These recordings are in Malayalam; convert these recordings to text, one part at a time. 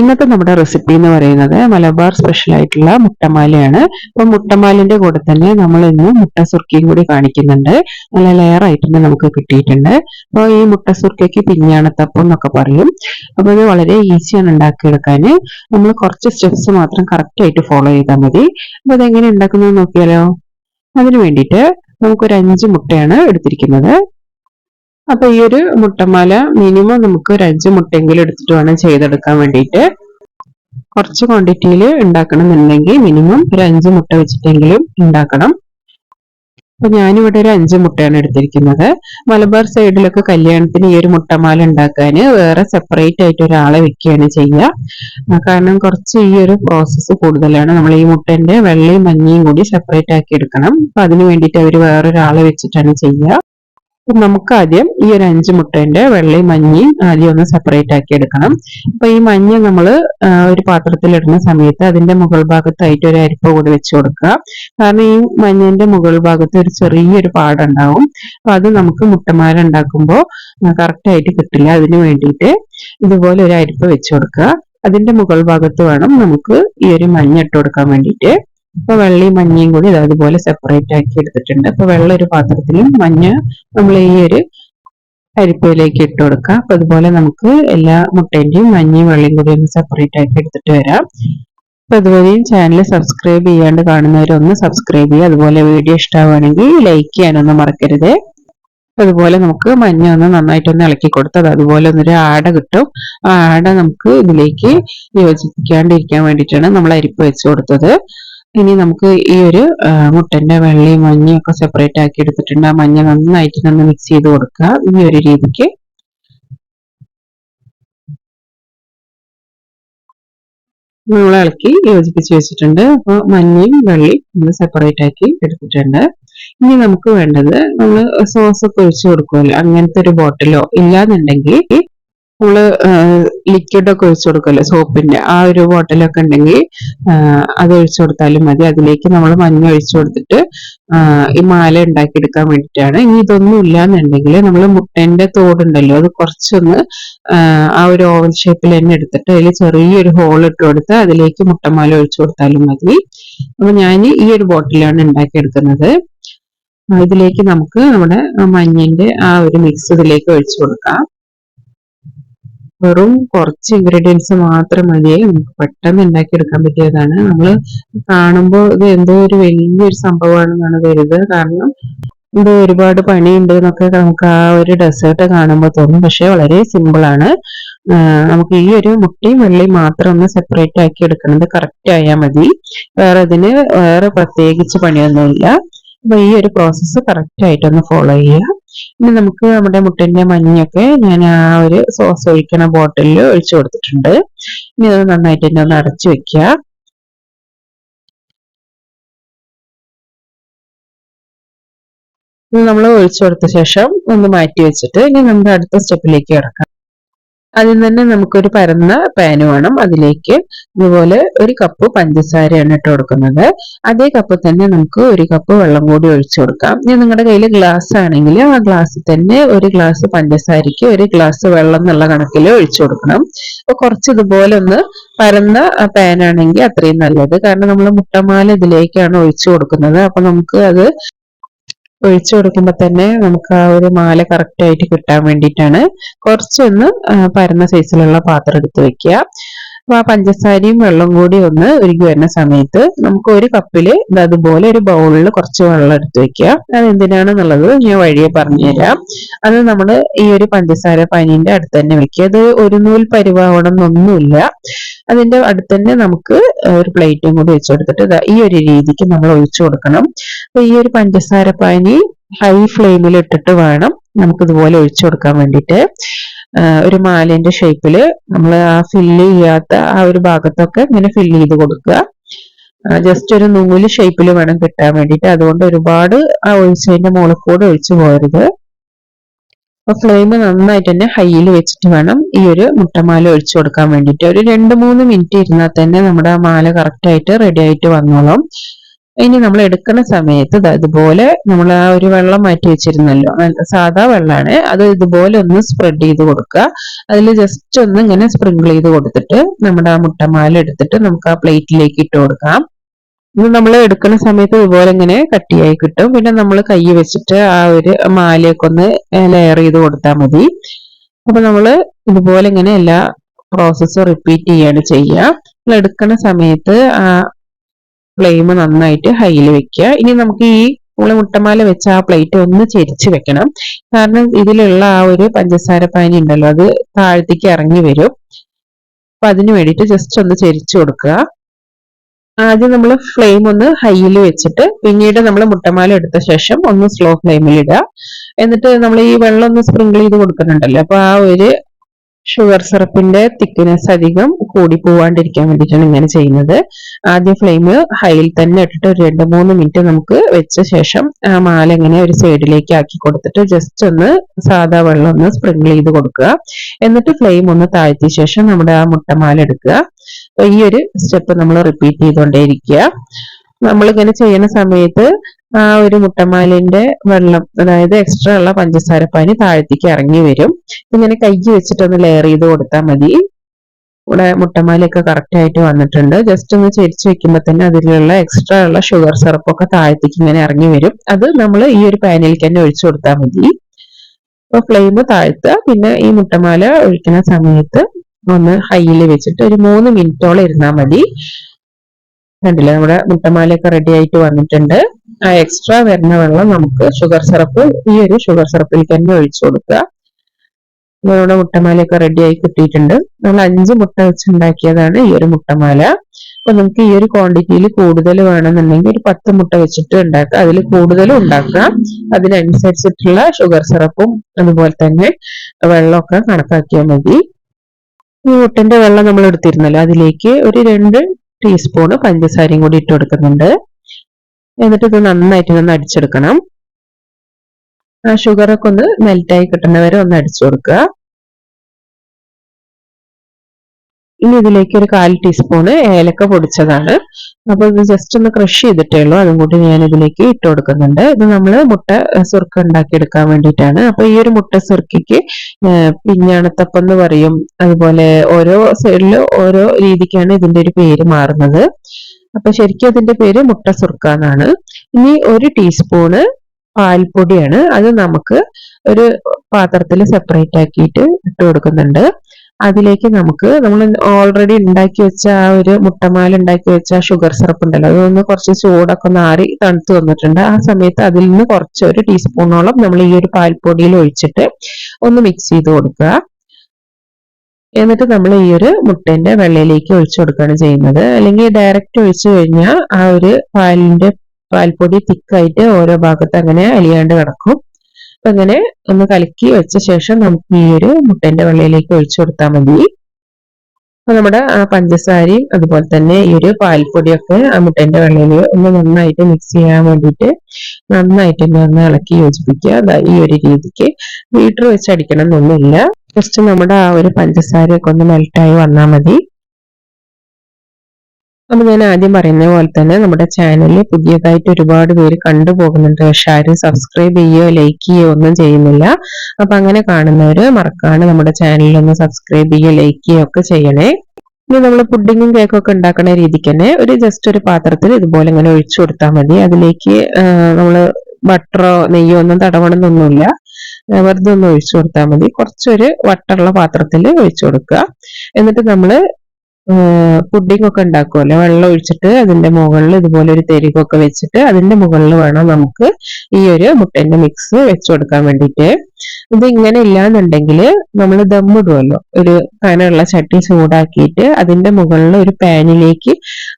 ഇന്നത്തെ നമ്മുടെ റെസിപ്പി എന്ന് പറയുന്നത് മലബാർ സ്പെഷ്യൽ ആയിട്ടുള്ള മുട്ടമാലയാണ്. അപ്പൊ മുട്ടമാലിന്റെ കൂടെ തന്നെ നമ്മൾ ഇന്ന് മുട്ട സുർക്കിയും കൂടി കാണിക്കുന്നുണ്ട്. നല്ല ലെയർ ആയിട്ട് തന്നെ നമുക്ക് കിട്ടിയിട്ടുണ്ട്. അപ്പോൾ ഈ മുട്ട സുർക്കയ്ക്ക് പിഞ്ഞാണത്തപ്പം എന്നൊക്കെ പറയും. അപ്പോൾ ഇത് വളരെ ഈസിയാണ് ഉണ്ടാക്കിയെടുക്കാൻ. നമ്മൾ കുറച്ച് സ്റ്റെപ്സ് മാത്രം കറക്റ്റ് ആയിട്ട് ഫോളോ ചെയ്താൽ മതി. അപ്പോൾ അതെങ്ങനെ ഉണ്ടാക്കുന്നത് നോക്കിയാലോ? അതിന് വേണ്ടിയിട്ട് നമുക്കൊരു അഞ്ച് മുട്ടയാണ് എടുത്തിരിക്കുന്നത്. അപ്പൊ ഈ ഒരു മുട്ടമാല മിനിമം നമുക്ക് ഒരു അഞ്ച് മുട്ടെങ്കിലും എടുത്തിട്ട് വേണം ചെയ്തെടുക്കാൻ വേണ്ടിയിട്ട്. കുറച്ച് ക്വാണ്ടിറ്റിയിൽ ഉണ്ടാക്കണം എന്നുണ്ടെങ്കിൽ മിനിമം ഒരു അഞ്ച് മുട്ട വെച്ചിട്ടെങ്കിലും ഉണ്ടാക്കണം. അപ്പൊ ഞാനിവിടെ ഒരു അഞ്ച് മുട്ടയാണ് എടുത്തിരിക്കുന്നത്. മലബാർ സൈഡിലൊക്കെ കല്യാണത്തിന് ഈ ഒരു മുട്ടമാല ഉണ്ടാക്കാൻ വേറെ സെപ്പറേറ്റ് ആയിട്ട് ഒരാളെ വെക്കുകയാണ് ചെയ്യുക. കാരണം കുറച്ച് ഈ ഒരു പ്രോസസ്സ് കൂടുതലാണ്. നമ്മൾ ഈ മുട്ടന്റെ വെള്ളയും മഞ്ഞയും കൂടി സെപ്പറേറ്റ് ആക്കി എടുക്കണം. അപ്പൊ അതിന് വേണ്ടിയിട്ട് അവർ വേറൊരാളെ വെച്ചിട്ടാണ് ചെയ്യുക. നമുക്ക് ആദ്യം ഈ ഒരു അഞ്ച് മുട്ടേന്റെ വെള്ളയും മഞ്ഞയും ആദ്യം ഒന്ന് സെപ്പറേറ്റ് ആക്കി എടുക്കണം. അപ്പൊ ഈ മഞ്ഞ നമ്മൾ ഒരു പാത്രത്തിൽ ഇടുന്ന സമയത്ത് അതിന്റെ മുകൾ ഭാഗത്തായിട്ട് ഒരു അരിപ്പ കൂടി വെച്ച് കൊടുക്കുക. കാരണം ഈ മഞ്ഞന്റെ മുകൾ ഭാഗത്ത് ഒരു ചെറിയൊരു പാടുണ്ടാവും. അപ്പൊ അത് നമുക്ക് മുട്ടമാല ഉണ്ടാക്കുമ്പോൾ കറക്റ്റ് ആയിട്ട് കിട്ടില്ല. അതിന് വേണ്ടിയിട്ട് ഇതുപോലെ ഒരു അരിപ്പ വെച്ച് കൊടുക്കുക. അതിന്റെ മുകൾ ഭാഗത്ത് വേണം നമുക്ക് ഈ ഒരു മഞ്ഞ ഇട്ട് കൊടുക്കാൻ വേണ്ടിയിട്ട്. ഇപ്പൊ വെള്ളയും മഞ്ഞയും കൂടി അതുപോലെ സെപ്പറേറ്റ് ആക്കി എടുത്തിട്ടുണ്ട്. അപ്പൊ വെള്ള ഒരു പാത്രത്തിലും മഞ്ഞ നമ്മൾ ഈ ഒരു അരിപ്പയിലേക്ക് ഇട്ട് കൊടുക്കാം. അപ്പൊ അതുപോലെ നമുക്ക് എല്ലാ മുട്ടേന്റെയും മഞ്ഞയും വെള്ളയും കൂടി ഒന്ന് സെപ്പറേറ്റ് ആക്കി എടുത്തിട്ട് വരാം. അപ്പൊ അതുപോലെയും ചാനൽ സബ്സ്ക്രൈബ് ചെയ്യാണ്ട് കാണുന്നവരൊന്ന് സബ്സ്ക്രൈബ് ചെയ്യുക. അതുപോലെ വീഡിയോ ഇഷ്ടമാണെങ്കിൽ ലൈക്ക് ചെയ്യാനൊന്നും മറക്കരുത്. അതുപോലെ നമുക്ക് മഞ്ഞ ഒന്ന് നന്നായിട്ടൊന്ന് ഇളക്കി കൊടുത്തത് അതുപോലെ ഒന്നൊരു ആട കിട്ടും. ആ ആട നമുക്ക് ഇതിലേക്ക് യോജിപ്പിക്കാണ്ടിരിക്കാൻ വേണ്ടിയിട്ടാണ് നമ്മൾ അരിപ്പ് വെച്ച് കൊടുത്തത്. ഇനി നമുക്ക് ഈ ഒരു മുട്ടന്റെ വെള്ളയും മഞ്ഞയും ഒക്കെ സെപ്പറേറ്റ് ആക്കി എടുത്തിട്ടുണ്ട്. ആ മഞ്ഞ നന്നായിട്ട് നമ്മൾ മിക്സ് ചെയ്ത് കൊടുക്കുക. ഈ ഒരു രീതിക്ക്. നമ്മൾ ഇളക്കി യോജിപ്പിച്ച് വെച്ചിട്ടുണ്ട്. അപ്പോൾ മഞ്ഞയും വെള്ളയും നമ്മൾ സെപ്പറേറ്റ് ആക്കി എടുത്തിട്ടുണ്ട്. ഇനി നമുക്ക് വേണ്ടത് നമ്മൾ സോസ് ഒക്കെ ഒഴിച്ചു കൊടുക്കുമല്ലോ അങ്ങനത്തെ ഒരു ബോട്ടിലോ ഇല്ലാന്നുണ്ടെങ്കിൽ നമ്മൾ ലിക്വിഡ് ഒക്കെ ഒഴിച്ചു കൊടുക്കല്ലോ സോപ്പിന്റെ ആ ഒരു ബോട്ടിലൊക്കെ ഉണ്ടെങ്കിൽ അത് ഒഴിച്ചു കൊടുത്താലും മതി. അതിലേക്ക് നമ്മൾ മഞ്ഞ ഒഴിച്ചു കൊടുത്തിട്ട് ഈ മാല ഉണ്ടാക്കിയെടുക്കാൻ വേണ്ടിയിട്ടാണ്. ഇനി ഇതൊന്നും ഇല്ലാന്നുണ്ടെങ്കിൽ നമ്മൾ മുട്ടന്റെ തോടുണ്ടല്ലോ അത് കുറച്ചൊന്ന് ആ ഒരു ഓവൽ ഷേപ്പിൽ തന്നെ എടുത്തിട്ട് അതിൽ ചെറിയൊരു ഹോൾ ഇട്ട് കൊടുത്ത് അതിലേക്ക് മുട്ടമാല ഒഴിച്ചു കൊടുത്താലും മതി. അപ്പൊ ഞാൻ ഈ ഒരു ബോട്ടിലാണ് ഉണ്ടാക്കിയെടുക്കുന്നത്. ഇതിലേക്ക് നമുക്ക് നമ്മുടെ മഞ്ഞിന്റെ ആ ഒരു മിക്സ് ഇതിലേക്ക് ഒഴിച്ചു കൊടുക്കാം. വെറും കുറച്ച് ഇൻഗ്രീഡിയൻസ് മാത്രം മതിയെ. നമുക്ക് പെട്ടെന്ന് ഉണ്ടാക്കിയെടുക്കാൻ പറ്റിയതാണ്. നമ്മൾ കാണുമ്പോൾ ഇത് എന്തോ ഒരു വലിയൊരു സംഭവമാണെന്നാണ് കരുതുന്നത് കാരണം ഇത് ഒരുപാട് പണിയുണ്ട് എന്നൊക്കെ നമുക്ക് ആ ഒരു ഡെസേർട്ട് കാണുമ്പോൾ തോന്നും. പക്ഷെ വളരെ സിമ്പിൾ ആണ്. നമുക്ക് ഈ ഒരു മുട്ടയും വെള്ളയും മാത്രം ഒന്ന് സെപ്പറേറ്റ് ആക്കി എടുക്കുന്നത് കറക്റ്റ് ആയാൽ മതി. വേറെ ഇതിന് വേറെ പ്രത്യേകിച്ച് പണിയൊന്നുമില്ല. അപ്പൊ ഈ ഒരു പ്രോസസ്സ് കറക്റ്റ് ആയിട്ടൊന്ന് ഫോളോ ചെയ്യുക. ഇനി നമുക്ക് നമ്മുടെ മുട്ടന്റെ മഞ്ഞൊക്കെ ഞാൻ ആ ഒരു സോസ് ഒഴിക്കണ ബോട്ടിലിൽ ഒഴിച്ചു കൊടുത്തിട്ടുണ്ട്. ഇനി അത് നന്നായിട്ട് തന്നെ ഒന്ന് അടച്ചു വെക്കുക നമ്മൾ ഒഴിച്ചു കൊടുത്ത ശേഷം ഒന്ന് മാറ്റി വെച്ചിട്ട് ഇനി നമ്മുടെ അടുത്ത സ്റ്റെപ്പിലേക്ക് കിടക്കാം. അതിൽ തന്നെ നമുക്കൊരു പരന്ന പാന് വേണം. അതിലേക്ക് ഇതുപോലെ ഒരു കപ്പ് പഞ്ചസാരയാണ് ഇട്ട് കൊടുക്കുന്നത്. അതേ കപ്പ് തന്നെ നമുക്ക് ഒരു കപ്പ് വെള്ളം കൂടി ഒഴിച്ചു കൊടുക്കാം. ഇനി നിങ്ങളുടെ കയ്യിൽ ഗ്ലാസ് ആണെങ്കിൽ ആ ഗ്ലാസ്സിൽ തന്നെ ഒരു ഗ്ലാസ് പഞ്ചസാരയ്ക്ക് ഒരു ഗ്ലാസ് വെള്ളം എന്നുള്ള കണക്കിൽ ഒഴിച്ചു കൊടുക്കണം. അപ്പൊ കുറച്ച് ഇതുപോലെ ഒന്ന് പരന്ന പാനാണെങ്കിൽ അത്രയും നല്ലത്. കാരണം നമ്മൾ മുട്ടമാല ഇതിലേക്കാണ് ഒഴിച്ചു കൊടുക്കുന്നത്. അപ്പൊ നമുക്ക് അത് ഒഴിച്ചു കൊടുക്കുമ്പോൾ തന്നെ നമുക്ക് ആ ഒരു മാല കറക്റ്റ് ആയിട്ട് കിട്ടാൻ വേണ്ടിയിട്ടാണ് കുറച്ചൊന്ന് പരന്ന സൈസിലുള്ള പാത്രം എടുത്ത് വെക്കുക. അപ്പൊ ആ പഞ്ചസാരയും വെള്ളം കൂടി ഒന്ന് ഒരുക്കി വരുന്ന സമയത്ത് നമുക്ക് ഒരു കപ്പിൽ അതുപോലെ ഒരു ബൗളിൽ കുറച്ച് വെള്ളം എടുത്ത് വെക്കുക. അത് എന്തിനാണെന്നുള്ളത് ഞാൻ വഴിയെ പറഞ്ഞുതരാം. അത് നമ്മൾ ഈ ഒരു പഞ്ചസാര പനീന്റെ അടുത്ത് തന്നെ വെക്കുക. അത് ഒരു നൂൽ പരിവാവണം എന്നൊന്നുമില്ല. അതിന്റെ അടുത്ത് തന്നെ നമുക്ക് ഒരു പ്ലേറ്റും കൂടി വെച്ച് കൊടുത്തിട്ട് ഈ ഒരു രീതിക്ക് നമ്മൾ ഒഴിച്ചു കൊടുക്കണം. അപ്പൊ ഈ ഒരു പഞ്ചസാര പാനി ഹൈ ഫ്ലെയിമിൽ ഇട്ടിട്ട് വേണം നമുക്ക് ഇതുപോലെ ഒഴിച്ചു കൊടുക്കാൻ വേണ്ടിയിട്ട്. ഒരു മാലിന്റെ ഷേപ്പിൽ നമ്മൾ ആ ഫില്ല് ചെയ്യാത്ത ആ ഒരു ഭാഗത്തൊക്കെ ഇങ്ങനെ ഫില്ല് ചെയ്ത് കൊടുക്കുക. ജസ്റ്റ് ഒരു നൂൽ ഷേപ്പിൽ വേണം കിട്ടാൻ വേണ്ടിയിട്ട്. അതുകൊണ്ട് ഒരുപാട് ആ ഒഴിച്ചതിന്റെ മുകളിൽ കൂടെ ഒഴിച്ചു പോകരുത്. അപ്പൊ ഫ്ലെയിം നന്നായിട്ട് തന്നെ ഹൈയിൽ വെച്ചിട്ട് വേണം ഈ ഒരു മുട്ടമാല ഒഴിച്ചു കൊടുക്കാൻ വേണ്ടിയിട്ട്. ഒരു രണ്ട് മൂന്ന് മിനിറ്റ് ഇരുന്നാൽ തന്നെ നമ്മുടെ ആ മാല കറക്റ്റ് ആയിട്ട് റെഡി ആയിട്ട് വന്നോളും. ഇനി നമ്മൾ എടുക്കുന്ന സമയത്ത് ഇതുപോലെ നമ്മൾ ആ ഒരു വെള്ളം മാറ്റി വെച്ചിരുന്നല്ലോ. സാധാ വെള്ളമാണ് അത് ഇതുപോലെ ഒന്ന് സ്പ്രെഡ് ചെയ്ത് കൊടുക്കുക. അതിൽ ജസ്റ്റ് ഒന്ന് ഇങ്ങനെ സ്പ്രിങ്കിൾ ചെയ്ത് കൊടുത്തിട്ട് നമ്മുടെ ആ മുട്ടമാല എടുത്തിട്ട് നമുക്ക് ആ പ്ലേറ്റിലേക്ക് ഇട്ട് കൊടുക്കാം. ഇത് നമ്മൾ എടുക്കുന്ന സമയത്ത് ഇതുപോലെ ഇങ്ങനെ കട്ടിയായി കിട്ടും. പിന്നെ നമ്മൾ കൈ വെച്ചിട്ട് ആ ഒരു മാലയൊക്കെ ഒന്ന് ലെയർ ചെയ്ത് കൊടുത്താൽ മതി. അപ്പൊ നമ്മൾ ഇതുപോലെ ഇങ്ങനെ എല്ലാ പ്രോസസ്സും റിപ്പീറ്റ് ചെയ്യാണ് ചെയ്യുക. നമ്മൾ എടുക്കുന്ന സമയത്ത് ആ ഫ്ലെയിം നന്നായിട്ട് ഹൈയിൽ വെക്കുക. ഇനി നമുക്ക് ഈ നമ്മൾ മുട്ടമാല വെച്ച ആ പ്ലേറ്റ് ഒന്ന് ചെരിച്ച് വെക്കണം. കാരണം ഇതിലുള്ള ആ ഒരു പഞ്ചസാര പാനി ഉണ്ടല്ലോ അത് താഴത്തേക്ക് ഇറങ്ങി വരും. അപ്പൊ അതിന് വേണ്ടിയിട്ട് ജസ്റ്റ് ഒന്ന് ചെരിച്ചു കൊടുക്കുക. ആദ്യം നമ്മൾ ഫ്ലെയിം ഒന്ന് ഹൈയിൽ വെച്ചിട്ട് പിന്നീട് നമ്മൾ മുട്ടമാല എടുത്ത ശേഷം ഒന്ന് സ്ലോ ഫ്ലെയിമിൽ ഇടുക. എന്നിട്ട് നമ്മൾ ഈ വെള്ളം ഒന്ന് സ്പ്രിങ്കിൾ ചെയ്ത് കൊടുക്കുന്നുണ്ടല്ലോ അപ്പൊ ആ ഒരു ഷുഗർ സിറപ്പിന്റെ തിക്നെസ് അധികം കൂടി പോവാണ്ടിരിക്കാൻ വേണ്ടിയിട്ടാണ് ഇങ്ങനെ ചെയ്യുന്നത്. ആദ്യം ഫ്ലെയിം ഹൈയിൽ തന്നെ ഇട്ടിട്ട് ഒരു രണ്ട് മൂന്ന് മിനിറ്റ് നമുക്ക് വെച്ച ശേഷം ആ മാല ഇങ്ങനെ ഒരു സൈഡിലേക്ക് ആക്കി കൊടുത്തിട്ട് ജസ്റ്റ് ഒന്ന് സാധാ വെള്ളം ഒന്ന് സ്പ്രിങ്കിൾ ചെയ്ത് കൊടുക്കുക. എന്നിട്ട് ഫ്ലെയിം ഒന്ന് താഴ്ത്തിയ ശേഷം നമ്മുടെ ആ മുട്ടമാല എടുക്കുക. അപ്പൊ ഈ ഒരു സ്റ്റെപ്പ് നമ്മൾ റിപ്പീറ്റ് ചെയ്തുകൊണ്ടേയിരിക്കുക നമ്മളിങ്ങനെ ചെയ്യുന്ന സമയത്ത് ആ ഒരു മുട്ടമാലിന്റെ വെള്ളം അതായത് എക്സ്ട്രാ ഉള്ള പഞ്ചസാര പാനി താഴത്തേക്ക് ഇറങ്ങി വരും. ഇങ്ങനെ കൈ വെച്ചിട്ടൊന്ന് ലെയർ ചെയ്ത് കൊടുത്താൽ മതി. ഇവിടെ മുട്ടമാലയൊക്കെ കറക്റ്റ് ആയിട്ട് വന്നിട്ടുണ്ട്. ജസ്റ്റ് ഒന്ന് ചെരിച്ച് വെക്കുമ്പോൾ തന്നെ അതിലുള്ള എക്സ്ട്രാ ഉള്ള ഷുഗർ സിറപ്പൊക്കെ താഴത്തേക്ക് ഇങ്ങനെ ഇറങ്ങി വരും. അത് നമ്മൾ ഈ ഒരു പാനിലേക്ക് തന്നെ ഒഴിച്ചു കൊടുത്താൽ മതി. അപ്പൊ ഫ്ലെയിം താഴ്ത്തുക പിന്നെ ഈ മുട്ടമാല ഒഴിക്കുന്ന സമയത്ത് ഒന്ന് ഹൈയിൽ വെച്ചിട്ട് ഒരു മൂന്ന് മിനിറ്റോളം ഇരുന്നാൽ മതി. കണ്ടില്ലേ? നമ്മുടെ മുട്ടമാലയൊക്കെ റെഡി ആയിട്ട് വന്നിട്ടുണ്ട്. ആ എക്സ്ട്രാ വരുന്ന വെള്ളം നമുക്ക് ഷുഗർ സിറപ്പ് ഈ ഒരു ഷുഗർ സിറപ്പിൽ തന്നെ ഒഴിച്ചു കൊടുക്കുക. നമ്മുടെ മുട്ടമാലയൊക്കെ റെഡി ആയി കിട്ടിയിട്ടുണ്ട്. നമ്മൾ അഞ്ച് മുട്ട വെച്ചുണ്ടാക്കിയതാണ് ഈ ഒരു മുട്ടമാല. അപ്പൊ നമുക്ക് ഈ ഒരു ക്വാണ്ടിറ്റിയിൽ കൂടുതൽ വേണമെന്നുണ്ടെങ്കിൽ ഒരു പത്ത് മുട്ട വെച്ചിട്ട് ഉണ്ടാക്കുക. അതിൽ കൂടുതലും ഉണ്ടാക്കുക. അതിനനുസരിച്ചിട്ടുള്ള ഷുഗർ സിറപ്പും അതുപോലെ തന്നെ വെള്ളമൊക്കെ കണക്കാക്കിയാൽ മതി. ഈ മുട്ടന്റെ വെള്ളം നമ്മൾ എടുത്തിരുന്നല്ലോ. അതിലേക്ക് ഒരു രണ്ട് ടീസ്പൂണ് പഞ്ചസാരയും കൂടി ഇട്ട് കൊടുക്കുന്നുണ്ട്. എന്നിട്ട് ഇത് നന്നായിട്ട് ഒന്ന് അടിച്ചെടുക്കണം. ആ ഷുഗറൊക്കെ ഒന്ന് മെൽറ്റായി കിട്ടുന്നവരെ ഒന്ന് അടിച്ചു കൊടുക്കുക. ഇനി ഇതിലേക്ക് ഒരു കാൽ ടീസ്പൂണ് ഏലക്ക പൊടിച്ചതാണ്. അപ്പൊ ഇത് ജസ്റ്റ് ഒന്ന് ക്രഷ് ചെയ്തിട്ടേ ഉള്ളൂ. അതും കൂടി ഞാൻ ഇതിലേക്ക് ഇട്ട് കൊടുക്കുന്നുണ്ട്. ഇത് നമ്മൾ മുട്ട സുർക്ക ഉണ്ടാക്കിയെടുക്കാൻ വേണ്ടിയിട്ടാണ്. അപ്പൊ ഈ ഒരു മുട്ട സുർക്കയ്ക്ക് പിഞ്ഞാണത്തപ്പം എന്ന് പറയും. അതുപോലെ ഓരോ സൈഡിൽ ഓരോ രീതിക്കാണ് ഇതിന്റെ ഒരു പേര് മാറുന്നത്. അപ്പൊ ശരിക്കും അതിന്റെ പേര് മുട്ട സുർക്ക എന്നാണ് ഇനി ഒരു ടീസ്പൂണ് പാൽപ്പൊടിയാണ്. അത് നമുക്ക് ഒരു പാത്രത്തിൽ സെപ്പറേറ്റ് ആക്കിയിട്ട് ഇട്ട് കൊടുക്കുന്നുണ്ട്. അതിലേക്ക് നമുക്ക് നമ്മൾ ഓൾറെഡി ഉണ്ടാക്കി വെച്ച ആ ഒരു മുട്ടമാല ഉണ്ടാക്കി വെച്ച ഷുഗർ സിറപ്പ് ഉണ്ടല്ലോ അതൊന്ന് കുറച്ച് ചൂടൊക്കെ നാറി തണുത്ത് വന്നിട്ടുണ്ട്. ആ സമയത്ത് അതിൽ നിന്ന് കുറച്ച് ഒരു ടീസ്പൂണോളം നമ്മൾ ഈ ഒരു പാൽപ്പൊടിയിൽ ഒഴിച്ചിട്ട് ഒന്ന് മിക്സ് ചെയ്ത് കൊടുക്കുക. എന്നിട്ട് നമ്മൾ ഈ ഒരു മുട്ടേന്റെ വെള്ളയിലേക്ക് ഒഴിച്ചു കൊടുക്കുകയാണ് ചെയ്യുന്നത്. അല്ലെങ്കിൽ ഡയറക്റ്റ് ഒഴിച്ചു കഴിഞ്ഞാൽ ആ ഒരു പാലിന്റെ പാൽപ്പൊടി തിക്കായിട്ട് ഓരോ ഭാഗത്ത് അങ്ങനെ അലിയാണ്ട് കിടക്കും. അപ്പൊ അങ്ങനെ ഒന്ന് കലക്കി വെച്ച ശേഷം നമുക്ക് ഈ ഒരു മുട്ടേന്റെ വെള്ളയിലേക്ക് ഒഴിച്ചു കൊടുത്താൽ മതി. അപ്പൊ നമ്മുടെ ആ പഞ്ചസാരയും അതുപോലെ തന്നെ ഈ ഒരു പാൽപ്പൊടിയൊക്കെ ആ മുട്ടേന്റെ വെള്ളയിൽ ഒന്ന് നന്നായിട്ട് മിക്സ് ചെയ്യാൻ വേണ്ടിയിട്ട് നന്നായിട്ട് ഒന്ന് ഇളക്കി യോജിപ്പിക്കുക. ഈ ഒരു രീതിക്ക് ബീറ്റർ വെച്ച് അടിക്കണം എന്നൊന്നുമില്ല. ജസ്റ്റ് നമ്മുടെ ആ ഒരു പഞ്ചസാരയൊക്കെ ഒന്ന് മെൽട്ടായി വന്നാൽ മതി. അപ്പൊ ഞാൻ ആദ്യം പറയുന്ന പോലെ തന്നെ നമ്മുടെ ചാനലിൽ പുതിയതായിട്ട് ഒരുപാട് പേര് കണ്ടുപോകുന്നുണ്ട് പക്ഷെ ആരും സബ്സ്ക്രൈബ് ചെയ്യുകയോ ലൈക്ക് ചെയ്യുകയോ ഒന്നും ചെയ്യുന്നില്ല. അപ്പൊ അങ്ങനെ കാണുന്നവര് മറക്കാണ് നമ്മുടെ ചാനലിൽ ഒന്ന് സബ്സ്ക്രൈബ് ചെയ്യുകയോ ലൈക്ക് ചെയ്യുകയോ ഒക്കെ ചെയ്യണേ. ഇനി നമ്മൾ പുഡിങ്ങും കേക്കും ഒക്കെ ഉണ്ടാക്കുന്ന രീതിക്ക് തന്നെ ഒരു ജസ്റ്റ് ഒരു പാത്രത്തിൽ ഇതുപോലെ ഇങ്ങനെ ഒഴിച്ചു കൊടുത്താൽ മതി. അതിലേക്ക് നമ്മൾ ബട്ടറോ നെയ്യോ ഒന്നും തടവണമെന്നൊന്നുമില്ല വെറുതെ ഒന്ന് ഒഴിച്ചു കൊടുത്താൽ മതി. കുറച്ചൊരു വട്ടമുള്ള പാത്രത്തിൽ ഒഴിച്ചു കൊടുക്കുക. എന്നിട്ട് നമ്മൾ പുഡിംഗ് ഒക്കെ ഉണ്ടാക്കുമല്ലോ വെള്ളം ഒഴിച്ചിട്ട് അതിന്റെ മുകളിൽ ഇതുപോലെ ഒരു തെരികൊക്കെ വെച്ചിട്ട് അതിന്റെ മുകളിൽ വേണം നമുക്ക് ഈ ഒരു മുട്ടന്റെ മിക്സ് വെച്ചു കൊടുക്കാൻ വേണ്ടിയിട്ട്. ഇത് ഇങ്ങനെ ഇല്ലാന്നുണ്ടെങ്കിൽ നമ്മൾ ദമ്മിടുമല്ലോ ഒരു കനമുള്ള ചട്ടി ചൂടാക്കിയിട്ട് അതിന്റെ മുകളിൽ ഒരു പാനിലേക്ക്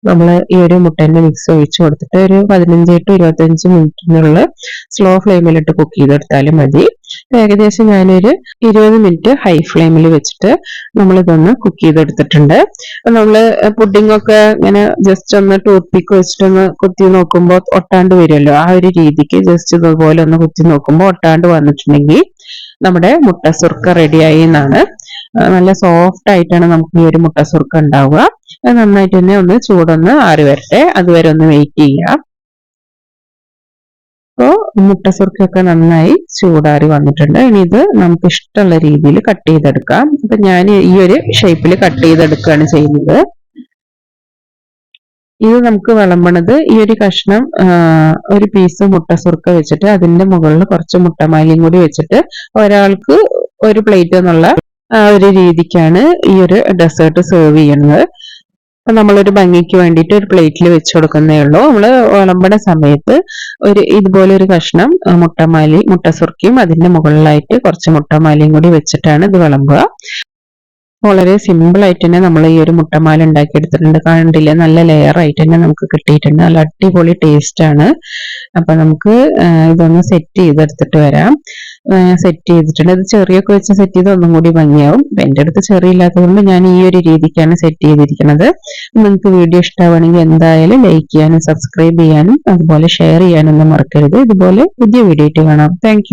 നമ്മൾ ഈ ഒരു മുട്ടന്റെ മിക്സ് ഒഴിച്ചു കൊടുത്തിട്ട് ഒരു പതിനഞ്ച് ടു ഇരുപത്തഞ്ച് മിനിറ്റിനുള്ള സ്ലോ ഫ്ലെയിമിലിട്ട് കുക്ക് ചെയ്തെടുത്താലും മതി. ഏകദേശം ഞാനൊരു ഇരുപത് മിനിറ്റ് ഹൈ ഫ്ലെയിമിൽ വെച്ചിട്ട് നമ്മൾ ഇതൊന്ന് കുക്ക് ചെയ്തെടുത്തിട്ടുണ്ട് നമ്മൾ പുഡിംഗ് ഒക്കെ ഇങ്ങനെ ജസ്റ്റ് ഒന്ന് ടൂത്ത് പിക്ക് വെച്ചിട്ടൊന്ന് കുത്തി നോക്കുമ്പോൾ ഒട്ടാണ്ട് വരുമല്ലോ. ആ ഒരു രീതിക്ക് ജസ്റ്റ് ഇതുപോലെ ഒന്ന് കുത്തി നോക്കുമ്പോൾ ഒട്ടാണ്ട് വന്നിട്ടുണ്ടെങ്കിൽ നമ്മുടെ മുട്ട സുർക്ക റെഡിയായി എന്നാണ്. നല്ല സോഫ്റ്റ് ആയിട്ടാണ് നമുക്ക് ഈ ഒരു മുട്ട സുർക്ക ഉണ്ടാവുക. നന്നായിട്ട് തന്നെ ഒന്ന് ചൂടൊന്ന് ആറി വരട്ടെ അതുവരെ ഒന്ന് വെയിറ്റ് ചെയ്യാം അപ്പോൾ മുട്ട സുർക്കൊക്കെ നന്നായി ചൂടാറി വന്നിട്ടുണ്ട്. ഇനി ഇത് നമുക്ക് ഇഷ്ടമുള്ള രീതിയിൽ കട്ട് ചെയ്തെടുക്കാം. അപ്പൊ ഞാൻ ഈ ഒരു ഷേപ്പിൽ കട്ട് ചെയ്തെടുക്കുകയാണ് ചെയ്യുന്നത്. ഇത് നമുക്ക് വിളമ്പണത് ഈ ഒരു കഷ്ണം ഒരു പീസ് മുട്ട സുർക്ക വെച്ചിട്ട് അതിന്റെ മുകളിൽ കുറച്ച് മുട്ടമാലിയും കൂടി വെച്ചിട്ട് ഒരാൾക്ക് ഒരു പ്ലേറ്റ് എന്നുള്ള ഒരു രീതിക്കാണ് ഈ ഒരു ഡെസേർട്ട് സെർവ് ചെയ്യുന്നത്. അപ്പൊ നമ്മളൊരു ഭംഗിക്ക് വേണ്ടിയിട്ട് ഒരു പ്ലേറ്റിൽ വെച്ച് കൊടുക്കുന്നേ ഉള്ളൂ. നമ്മൾ വിളമ്പണ സമയത്ത് ഒരു ഇതുപോലെ ഒരു കഷ്ണം മുട്ടമാലി മുട്ട സുർക്കിയും അതിന്റെ മുകളിലായിട്ട് കുറച്ച് മുട്ടമാലിയും കൂടി വെച്ചിട്ടാണ് ഇത് വിളമ്പുക. വളരെ സിമ്പിൾ ആയിട്ട് തന്നെ നമ്മൾ ഈ ഒരു മുട്ടമാല ഉണ്ടാക്കി എടുത്തിട്ടുണ്ട് കണ്ടില്ലേ? നല്ല ലെയർ ആയിട്ട് തന്നെ നമുക്ക് കിട്ടിയിട്ടുണ്ട്. നല്ല അടിപൊളി ടേസ്റ്റ് ആണ്. അപ്പൊ നമുക്ക് ഇതൊന്ന് സെറ്റ് ചെയ്തെടുത്തിട്ട് വരാം. സെറ്റ് ചെയ്തിട്ടുണ്ട്. ഇത് ചെറിയൊക്കെ വെച്ച് സെറ്റ് ചെയ്ത് ഒന്നും കൂടി ഭംഗിയാവും. എന്റെ അടുത്ത് ചെറിയ ചെറിയില്ലാത്തതുകൊണ്ട് ഞാൻ ഈ ഒരു രീതിക്കാണ് സെറ്റ് ചെയ്തിരിക്കുന്നത്. നിങ്ങൾക്ക് വീഡിയോ ഇഷ്ടമാണെങ്കിൽ എന്തായാലും ലൈക്ക് ചെയ്യാനും സബ്സ്ക്രൈബ് ചെയ്യാനും അതുപോലെ ഷെയർ ചെയ്യാനൊന്നും മറക്കരുത്. ഇതുപോലെ പുതിയ വീഡിയോ ആയിട്ട് കാണാം. താങ്ക്